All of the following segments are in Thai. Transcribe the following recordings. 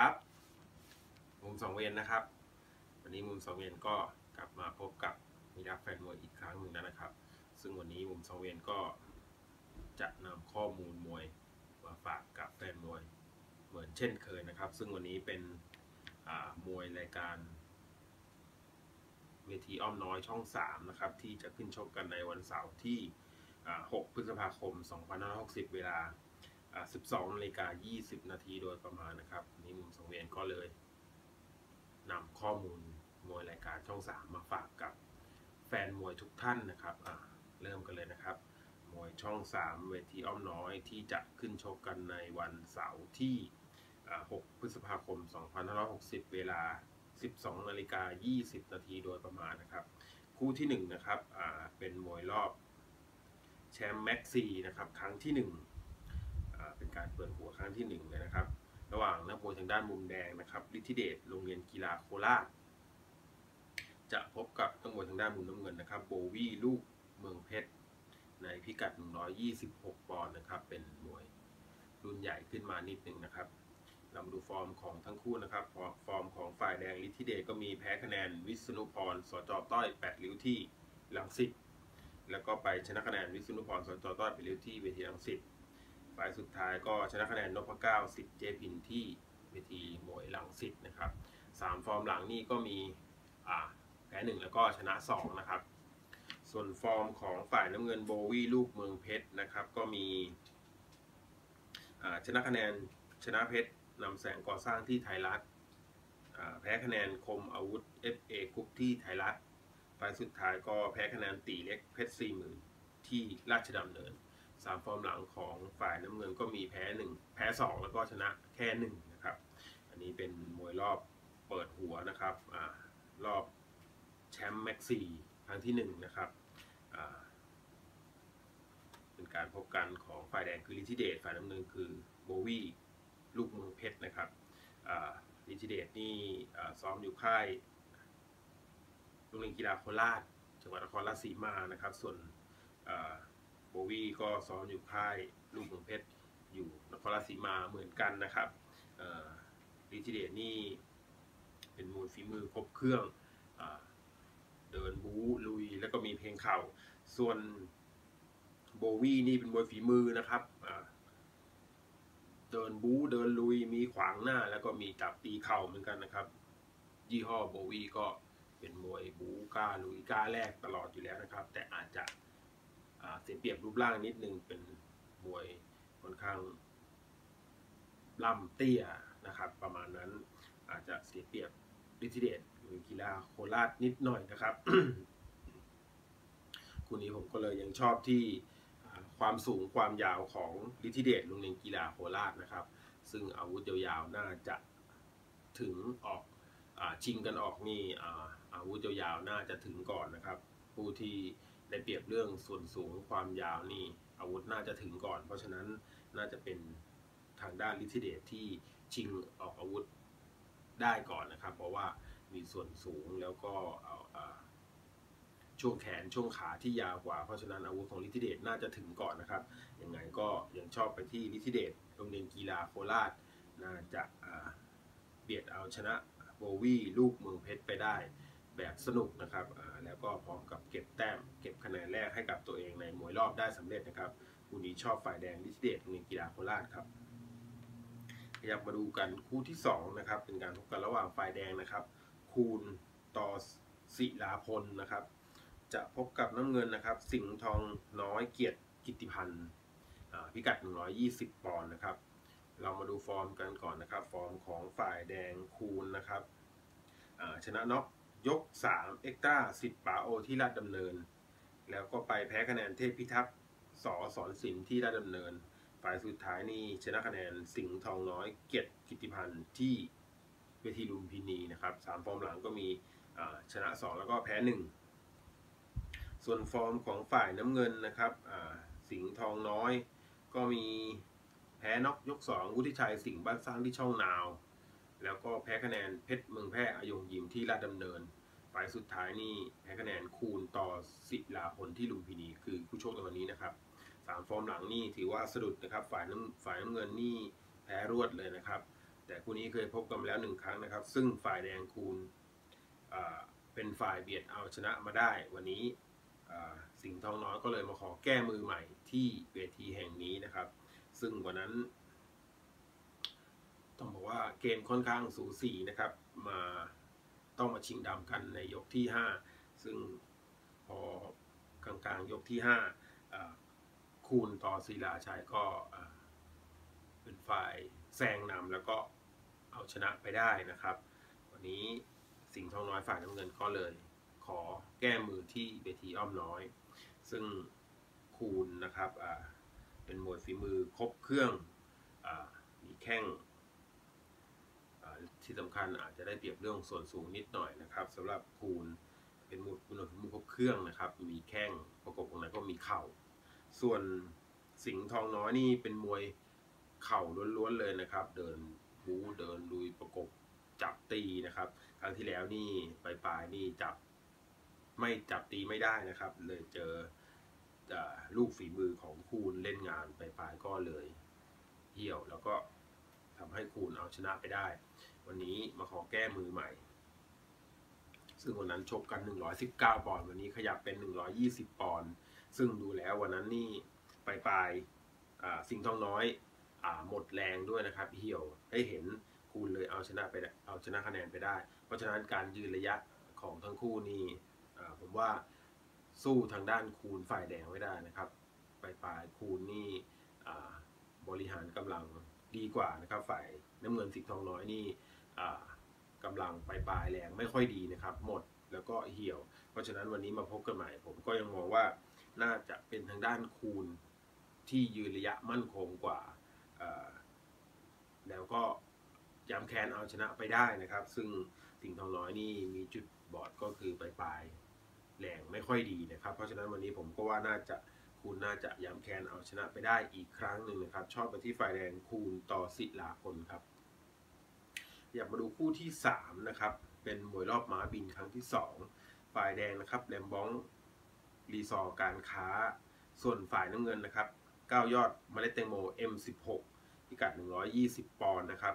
ครับ มุมสองเวนนะครับ วันนี้มุมสองเวนก็กลับมาพบกับมิรักแฟนมวยอีกครั้งหนึ่งแล้วนะครับ ซึ่งวันนี้มุมสองเวนก็จะนำข้อมูลมวยมาฝากกับแฟนมวย เหมือนเช่นเคยนะครับ ซึ่งวันนี้เป็นมวยรายการเวทีอ้อมน้อยช่อง 3 นะครับ ที่จะขึ้นชกกันในวันเสาร์ที่ 6 พฤษภาคม 2560 เวลา 12นาฬิกา20 นาทีโดยประมาณนะครับนี่มุมสังเวียนก็เลยนำข้อมูลมวยรายการช่อง 3 มาฝากกับแฟนมวยทุกท่านนะครับเริ่มกันเลยนะครับ มวยช่อง 3 เวทีอ้อมน้อยที่จะขึ้นชกกันในวันเสาร์ที่ 6 พฤษภาคม 2560 เวลา 12นาฬิกา20 นาทีโดยประมาณนะครับ คู่ที่ 1 นะครับเป็นมวยรอบแชมป์แม็กซีนะครับครั้งที่ 1 เป็นการเปิดหัวครั้งที่1เลยนะครับ ระหว่างนักมวยทางด้านมุมแดงนะครับฤทธิเดชโรงเรียนกีฬาโคราชจะพบกับนักมวยทางด้านมุมน้ำเงินนะครับโบวี่ลูกเมืองเพชรในพิกัด 126 ปอนด์นะครับ เป็นมวยรุ่นใหญ่ขึ้นมานิดนึงนะครับเรามาดูฟอร์มของทั้งคู่นะครับ ฟอร์มของฝ่ายแดงลิทิเดชก็มีแพ้คะแนนวิษณุพรสจต้อย 8 ริ้วที่ลังสิตแล้วก็ไปชนะคะแนนวิษณุพรสจต้อย8ริ้วที่เวทีลังสิต ฝ่ายสุดท้ายก็ชนะคะแนนนพเก้าสิทธิเจพินที่เวทีมวยลังสิตนะครับสามฟอร์มหลังนี่ก็มีแพ้หนึ่งแล้วก็ชนะสองนะครับ ส่วนฟอร์มของฝ่ายน้ำเงินโบวี่ลูกเมืองเพชรนะครับ ก็มีชนะคะแนนชนะเพชรนำแสงก่อสร้างที่ไทยรัฐแพ้คะแนนคมอาวุธ FA กุ๊ปที่ไทยรัฐไฟสุดท้ายก็แพ้คะแนนตีเล็กเพชรสี่หมื่นที่ราชดำเนิน สามฟอร์มหลังของฝ่ายน้ำเงินก็มีแพ้หนึ่งแพ้สองแล้วก็ชนะแค่หนึ่งนะครับ อันนี้เป็นมวยรอบเปิดหัวนะครับอรอบแชมป์แม็กซี่ครั้งที่หนึ่งนะครับเป็นการพบกันของฝ่ายแดงคือลิทิเดตฝ่ายน้ำเงินคือโบวี่ลูกเมืองเพชรนะครับลิทิเดตนี่ซ้อมอยู่ค่ายโรงเรียนกีฬาโคราชจังหวัดนครราชสีมานะครับ ส่วน โบวี่ก็ซ้อมอยู่ค่ายลูกเมืองเพชรอยู่นครราชสีมาเหมือนกันนะครับลิทิเดตนี่เป็นมวยฝีมือครบเครื่องเดินบู๊ลุยแล้วก็มีเพลงเข่า ส่วนโบวี่นี่เป็นมวยฝีมือนะครับเดินบู๊เดินลุยมีขวางหน้า แล้วก็มีจับตีเข่าเหมือนกันนะครับ ยี่ห้อโบวีก็เป็นมวยบู๊กล้าลุยกล้าแรกตลอดอยู่แล้วนะครับ แต่อาจจะ เสียเปรียบรูปร่างนิดนึงเป็นมวยค่อนข้างล่ำเตี้ยนะครับ ประมาณนั้นอาจจะเสียเปรียบดิทิเดตหรือกีฬาโคราชนิดหน่อยนะครับคู่นี้ผมก็เลยยังชอบที่ความสูงความยาวของลิทิเดตโรงเรียนกีฬาโคราชนะครับ ซึ่งอาวุธยาวๆน่าจะถึงออกอชิงกันออกนี่อาวุธยาวๆน่าจะถึงก่อนนะครับ ผู้ที่ ได้เปรียบเรื่องส่วนสูงความยาวนี่อาวุธน่าจะถึงก่อน เพราะฉะนั้นน่าจะเป็นทางด้านลิทิเดตที่ชิงออกอาวุธได้ก่อนนะครับ เพราะว่ามีส่วนสูงแล้วก็ช่วงแขนช่วงขาที่ยาวกว่า เพราะฉะนั้นอาวุธของลิทิเดตน่าจะถึงก่อนนะครับยังไงก็ยังชอบไปที่ลิทิเดตโรงเรียนกีฬาโคราชน่าจะเบียดเอาชนะโบวี่ลูกเมืองเพชรไปได้ แบบสนุกนะครับแล้วก็พร้อมกับเก็บแต้มเก็บคะแนนแรกให้กับตัวเองในมวยรอบได้สำเร็จนะครับคู่นี้ชอบฝ่ายแดงลิทิเดตโรงเรียนกีฬาโคราชครับขยับมาดูกันคู่ที่2นะครับเป็นการพบกันระหว่างฝ่ายแดงนะครับ คูณต่อศิลาพลนะครับ จะพบกับน้ำเงินนะครับ สิงห์ทองน้อยเกียรติกิติพันธ์พิกัด 120 ปอนด์นะครับ เรามาดูฟอร์มกันก่อนนะครับ ฟอร์มของฝ่ายแดงคูณนะครับชนะน็อก ยก 3 เอ็กต้าสิทธิ์ป๋าโอที่ราชดำเนิน แล้วก็ไปแพ้คะแนนเทพพิทักษ์สอสอนสินที่ราชดำเนินฝ่ายสุดท้ายนี่ชนะคะแนนสิงห์ทองน้อยเกียรติกิติพันธ์ที่เวทีลุมพินีนะครับสามฟอร์มหลังก็มีชนะ 2 แล้วก็แพ้ 1 ส่วนฟอร์มของฝ่ายน้ำเงินนะครับสิงห์ทองน้อย ก็มีแพ้น็อกยก 2 วุฒิชัยสิงห์บ้านสร้างที่ช่องนาว แล้วก็แพ้คะแนนเพชรเมืองแพร่อายงยิมที่ราชดำเนินฝ่ายสุดท้ายนี่แพ้คะแนนคูณต่อศิลาพลที่ลุมพินีคือผู้โชคในวันนี้นะครับสามฟอร์มหลังนี่ถือว่าสะดุดนะครับฝ่ายน้ำฝ่ายน้ำเงินนี่แพ้รวดเลยนะครับ แต่คู่นี้เคยพบกันแล้วหนึ่งครั้งนะครับ ซึ่งฝ่ายแดงคูณเป็นฝ่ายเบียดเอาชนะมาได้ วันนี้สิงห์ทองน้อยก็เลยมาขอแก้มือใหม่ที่เวทีแห่งนี้นะครับ ซึ่งวันนั้น ต้องบอกว่าเกมค่อนข้างสูสีนะครับ มาต้องมาชิงดำกันในยกที่ 5 ซึ่งพอกลางๆยกที่5อ่าคูณต่อศิลาชัยก็เป็นฝ่ายแซงนำแล้วก็เอาชนะไปได้นะครับ วันนี้สิงห์ทองน้อยฝ่ายน้ำเงินก็เลย ขอแก้มือที่เวทีอ้อมน้อย ซึ่งคูณนะครับเป็นมวยฝีมือครบเครื่องอมีแข้ง ที่สำคัญอาจจะได้เปรียบเรื่องส่วนสูงนิดหน่อยนะครับสำหรับคูณเป็นมวยคุณภาพมือครบเครื่องนะครับ มีแข้งประกบตรงนั้นก็มีเข่า ส่วนสิงห์ทองน้อยนี่เป็นมวยเข่าล้วนๆเลยนะครับ เดินบูเดินลุยประกบจับตีนะครับ ครั้งที่แล้วนี่ปลายๆนี่จับไม่จับตีไม่ได้นะครับ เลยเจอลูกฝีมือของคูณเล่นงานปลายก็เลยเหี่ยวแล้วก็ ทำให้คูณเอาชนะไปได้ วันนี้มาขอแก้มือใหม่ ซึ่งวันนั้นชกกัน 119 ปอนด์วันนี้ขยับเป็น 120 ปอนด์ซึ่งดูแล้ววันนั้นนี่ปลายปลายๆอ่าสิงห์ทองน้อยอหมดแรงด้วยนะครับเหี่ยวให้เห็นคูณเลยเอาชนะไปได้เอาชนะคะแนนไปได้ เพราะฉะนั้นการยืนระยะของทั้งคู่นี่ผมว่าสู้ทางด้านคูณฝ่ายแดงไม่ได้นะครับปลายปลายคูณนี่บริหารกำลัง ดีกว่านะครับฝ่ายน้ำเงินสิงห์ทองน้อยนี่อ่ากำลังไปปลายแรงไม่ค่อยดีนะครับ หมดแล้วก็เหี่ยว เพราะฉะนั้นวันนี้มาพบกันใหม่ ผมก็ยังมองว่าน่าจะเป็นทางด้านคูณที่ยืนระยะมั่นคงกว่า แล้วก็ย้ำแค้นเอาชนะไปได้นะครับ ซึ่งสิงห์ทองน้อยนี่มีจุดบอดก็คือปลายปลายแรงไม่ค่อยดีนะครับ เพราะฉะนั้นวันนี้ผมก็ว่าน่าจะ คูณน่าจะย้ำแค้นเอาชนะไปได้อีกครั้งหนึ่งนะครับ ชอบไปที่ฝ่ายแดงคูณต่อศิลาพลครับ อยากมาดูคู่ที่ 3 นะครับ เป็นมวยรอบม้าบินครั้งที่ 2 ฝ่ายแดงนะครับแลมบ้องรีซอการค้า ส่วนฝ่ายน้ำเงินนะครับ9ยอดเมล็ดแตงโม M16 พิกัด 120 ปอนด์นะครับ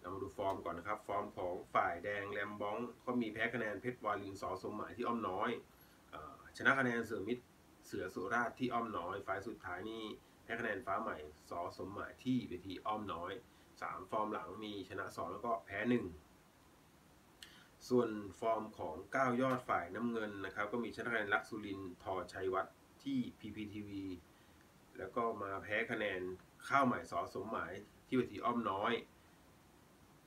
เรามาดูฟอร์มก่อนนะครับ ฟอร์มของฝ่ายแดงแลมบ้องก็มีแพ้คะแนนเพชรวาลินสอสมหมายที่อ้อมน้อยอชนะคะแนนเสือมิตร เสือสุราษฎร์ที่อ้อมน้อยฝ่ายสุดท้ายนี่แพ้คะแนนฟ้าใหม่สอสมหมายที่เวทีอ้อมน้อยสามฟอร์มหลังมีชนะสองแล้วก็แพ้หนึ่งส่วนฟอร์มของก้ายอดฝ่ายน้ำเงินนะครับ ก็มีชนะคะแนนลักษุรินทร์ทอชัยวัฒน์ที่ PPTV แล้วก็มาแพ้คะแนนข้าวใหม่สอสมหมายที่เวทีอ้อมน้อย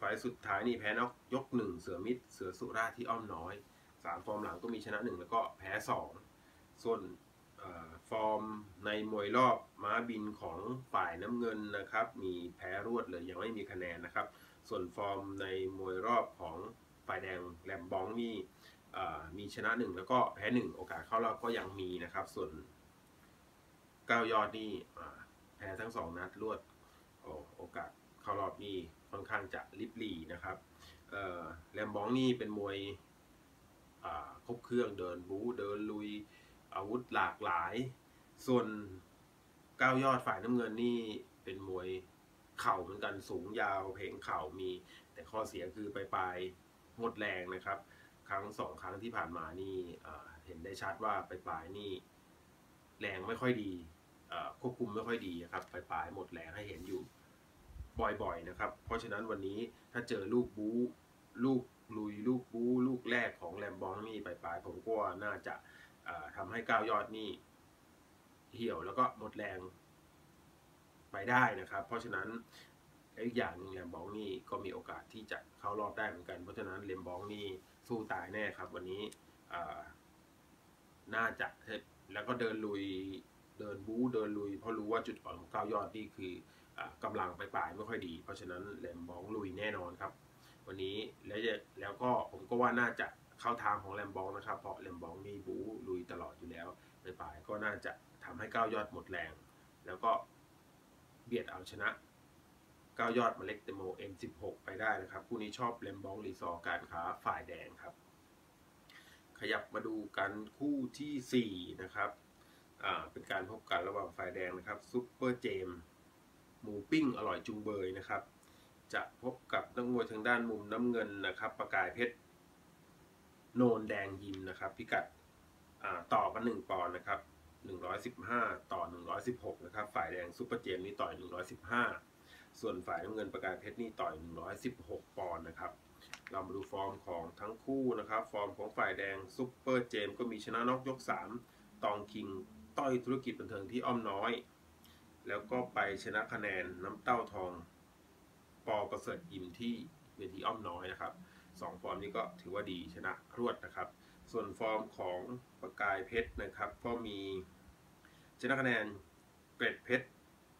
ฝ่ายสุดท้ายนี่แพ้นอกยกหนึ่งเสือมิตรเสือสุราที่อ้อมน้อยสามฟอร์มหลังก็มีชนะหนึ่งแล้วก็แพ้สองส่วน ฟอร์มในมวยรอบม้าบินของฝ่ายน้ำเงินนะครับ มีแพ้รวดเลยยังไม่มีคะแนนนะครับ ส่วนฟอร์มในมวยรอบของฝ่ายแดงแลมบองนี่มีชนะหนึ่งแล้วก็แพ้หนึ่งโอกาสเข้ารอบก็ยังมีนะครับ ส่วนเก้ายอดนี่แพ้ทั้งสองนัดรวดโอโอกาสเข้ารอบนี่ค่อนข้างจะลิบลีนะครับแลมบองนี่เป็นมวยครบเครื่องเดินบู๊เดินลุย อาวุธหลากหลาย ส่วนก้าวยอดฝ่ายน้ำเงินนี่เป็นมวยเข่าเหมือนกันสูงยาวเพลงเข่ามี แต่ข้อเสียคือปลายปลายหมดแรงนะครับ ครั้งสองครั้งที่ผ่านมานี่เห็นได้ชัดว่าปลายปลายนี่แรงไม่ค่อยดีควบคุมไม่ค่อยดีครับปลายปลายหมดแรงให้เห็นอยู่บ่อยๆนะครับ เพราะฉะนั้นวันนี้ถ้าเจอลูกบู๊ลูกลุยลูกบู๊ลูกแรกของแลมบองนี่ปลายปลายผมก็น่าจะ อ่าทำให้ก้าวยอดนี่เหี่ยวแล้วก็หมดแรงไปได้นะครับ เพราะฉะนั้นอีกอย่างหนึ่งแลมบองนี่ก็มีโอกาสที่จะเข้ารอบได้เหมือนกัน เพราะฉะนั้นเลมบองนี่สู้ตายแน่ครับ วันนี้น่าจะแล้วก็เดินลุยเดินบู๊เดินลุย เพราะรู้ว่าจุดอ่อนของก้าวยอดนี่คืออากำลังไปปลายไม่ค่อยดี เพราะฉะนั้นแลมบองลุยแน่นอนครับ วันนี้แล้วจะแล้วก็ผมก็ว่าน่าจะ เข้าทางของแลมบองนะครับ เพราะแลมบองนี่บูลุยตลอดอยู่แล้วไปปลายก็น่าจะทำให้ก้าวยอดหมดแรง แล้วก็เบียดเอาชนะก้าวยอดมาเล็กเตโม M16 ไปได้นะครับคู่นี้ชอบแลมบองรีซอการค้าฝ่ายแดงครับ ขยับมาดูกันคู่ทีสี่ 4 นะครับอ่าเป็นการพบกันระหว่างฝ่ายแดงนะครับซุปเปอร์เจมหมูปิ้งอร่อยจุงเบยนะครับ จะพบกับนักมวยทางด้านมุมน้ำเงินนะครับ ประกายเพชร โนนแดงยิมนะครับ พิกัดต่อกัน1ปอนด์นะครับ 115 ต่อ 116 นะครับ ฝ่ายแดงซุปเปอร์เจมนี่ต่อย 115 ส่วนฝ่ายน้ำเงินประกายเพชรนี่ต่อย 116 ปอนด์นะครับ เรามาดูฟอร์มของทั้งคู่นะครับ ฟอร์มของฝ่ายแดงซุปเปอร์เจมก็มีชนะนอกยก 3 ตองคิงต้อยธุรกิจบันเทิงที่อ้อมน้อย แล้วก็ไปชนะคะแนนน้ำเต้าทอง ปอประเสริฐยิมที่เวทีอ้อมน้อยนะครับ สองฟอร์มนี้ก็ถือว่าดีชนะรวดนะครับ ส่วนฟอร์มของประกายเพชรนะครับก็มีชนะคะแนนเกรดเพชร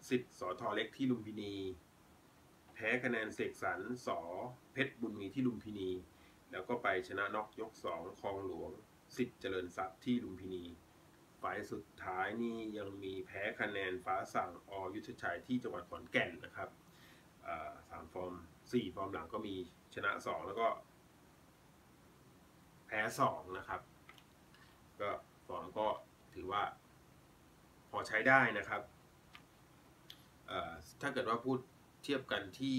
สิทธิ์สอทอเล็กที่ลุมพินี แพ้คะแนนเสกสรรสอเพชรบุญมีที่ลุมพินี แล้วก็ไปชนะน็อกยก 2 คลองหลวงสิทธิ์เจริญทรัพย์ที่ลุมพินีฝ่ายสุดท้ายนี่ยังมีแพ้คะแนนฟ้าสั่งอยุทธชัยที่จังหวัดขอนแก่นนะครับสามฟอร์มสี่ฟอร์มหลังก็มีชนะสองแล้วก็ แพ้สองนะครับ ก็ฟอร์มก็ถือว่า พอใช้ได้นะครับถ้าเกิดว่าพูดเทียบกันที่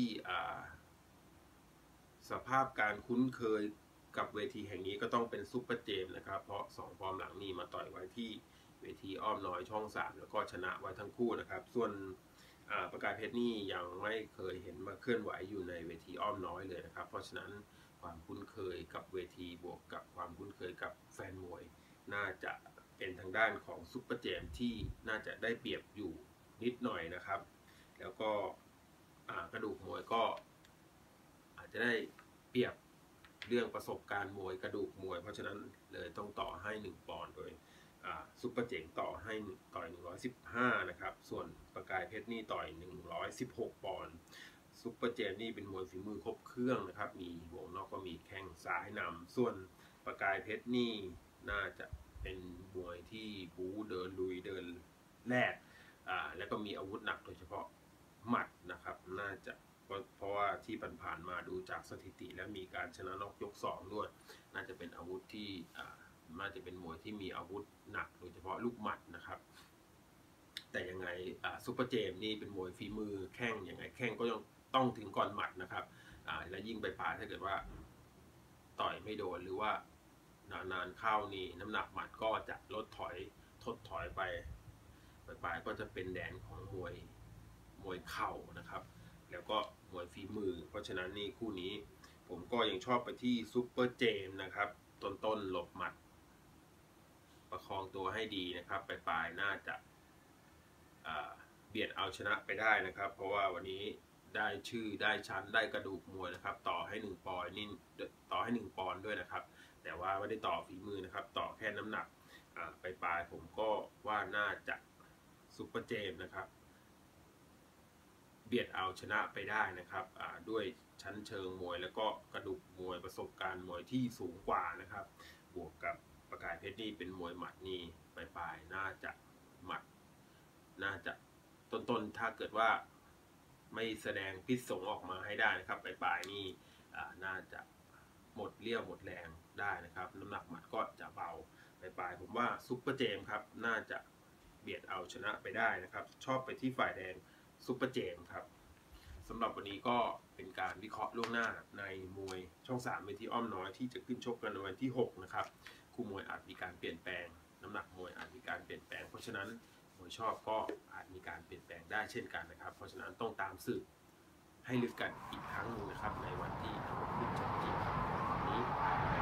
สภาพการคุ้นเคยกับเวทีแห่งนี้ก็ต้องเป็นซุปเปอร์เจมนะครับ เพราะ 2 ฟอร์มหลังนี้มาต่อยไว้ที่เวทีอ้อมน้อยช่อง 3 แล้วก็ชนะไว้ทั้งคู่นะครับ ส่วนประกาศเพชรนี่ยังไม่เคยเห็นมาเคลื่อนไหวอยู่ในเวทีอ้อมน้อยเลยนะครับ เพราะฉะนั้น ความคุ้นเคยกับเวทีบวกกับความคุ้นเคยกับแฟนมวย น่าจะเป็นทางด้านของซุปเปอร์เจมที่น่าจะได้เปรียบอยู่นิดหน่อยนะครับ แล้วก็กระดูกมวยก็ อาจจะได้เปรียบเรื่องประสบการณ์มวยกระดูกมวย เพราะฉะนั้นเลยต้องต่อให้ 1 ปอนด์โดยซุปเปอร์เจ๋งต่อให้ต่อย 115 นะครับ ส่วนประกายเพชรนี่ต่อย 116 ปอนด์ ซุปเปอร์เจนนี่เป็นมวยฝีมือครบเครื่องนะครับ มีวงนอกก็มีแข้งซ้ายนำส่วนประกายเพชรนี่น่าจะเป็นมวยที่บูเดินลุยเดินแรกอ่าแล้วก็มีอาวุธหนักโดยเฉพาะหมัดนะครับ น่าจะเพราะว่าที่ผ่านๆมาดูจากสถิติ แล้วมีการชนะนอกยก 2 ด้วย น่าจะเป็นอาวุธที่อ่าน่าจะเป็นมวยที่มีอาวุธหนักโดยเฉพาะลูกหมัดนะครับ แต่ยังไงซุปเปอร์เจมนี่เป็นมวยฝีมือแข้งยังไงแข้งก็ยัง ต้องถึงก่อนหมัดนะครับและยิ่งไปปลายถ้าเกิดว่า ต่อยไม่โดนหรือว่านานๆเข้านี่น้ำหนักหมัดก็จะลดถอยทดถอยไปไปปลายก็จะเป็นแดนของมวยมวยเข่านะครับ แล้วก็มวยฝีมือ เพราะฉะนั้นนี่คู่นี้ ผมก็ยังชอบไปที่ซุปเปอร์เจมนะครับ ต้นๆหลบหมัด ประคองตัวให้ดีนะครับไปปลายน่าจะเบียดเอาชนะไปได้นะครับ เพราะว่าวันนี้ ได้ชื่อได้ชั้นได้กระดูกมวยนะครับ ต่อให้หนึ่งปอนด์นี่ต่อให้หนึ่งปอนด์ด้วยนะครับ แต่ว่าไม่ได้ต่อฝีมือนะครับ ต่อแค่น้ำหนักไปปลายผมก็ว่าน่าจะซุปเปอร์เจมนะครับ เบียดเอาชนะไปได้นะครับด้วยชั้นเชิงมวย แล้วก็กระดูกมวยประสบการณ์มวยที่สูงกว่านะครับ บวกกับประกายเพชรนี่เป็นมวยหมัดนี่ไปปลายน่าจะหมัด น่าจะต้นๆถ้าเกิดว่า ไม่แสดงพิษสงออกมาให้ได้นะครับปลายๆนี่น่าจะหมดเลี้ยวหมดแรงได้นะครับ น้ำหนักหมัดก็จะเบาปลายๆผมว่าซุปเปอร์เจมครับน่าจะเบียดเอาชนะไปได้นะครับ ชอบไปที่ฝ่ายแดงซุปเปอร์เจมครับสำหรับวันนี้ก็เป็นการวิเคราะห์ล่วงหน้าในมวยช่อง3เวทีอ้อมน้อยที่จะขึ้นชกกันในวันที่ 6 นะครับ คู่มวยอาจมีการเปลี่ยนแปลง น้ำหนักมวยอาจมีการเปลี่ยนแปลง เพราะฉะนั้น วยชอบก็อาจมีการเปลี่ยนแปลงได้เช่นกันนะครับ เพราะฉะนั้นต้องตามสืบให้ลึกกันอีกครั้งหนึ่งนะครับ ในวันที่เราขึ้นจัดกิจกรรมนี้